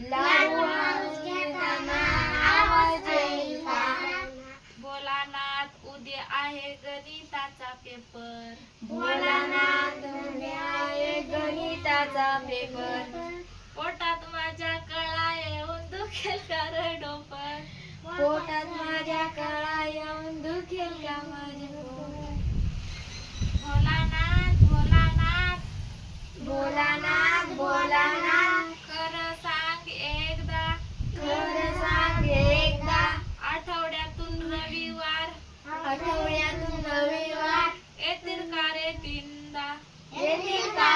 लाडू हळूच घेताना आवाज येईल का? बोलानात उद्या आहे गणिताचा पेपर भोलानाथ आहे गणिताचा पेपर पोटात माझ्या कळा येऊन दुखेल का डोपर पोटात माझ्या कळा येऊन दुखेल का माझे आठवड्यातून रविवार येतील का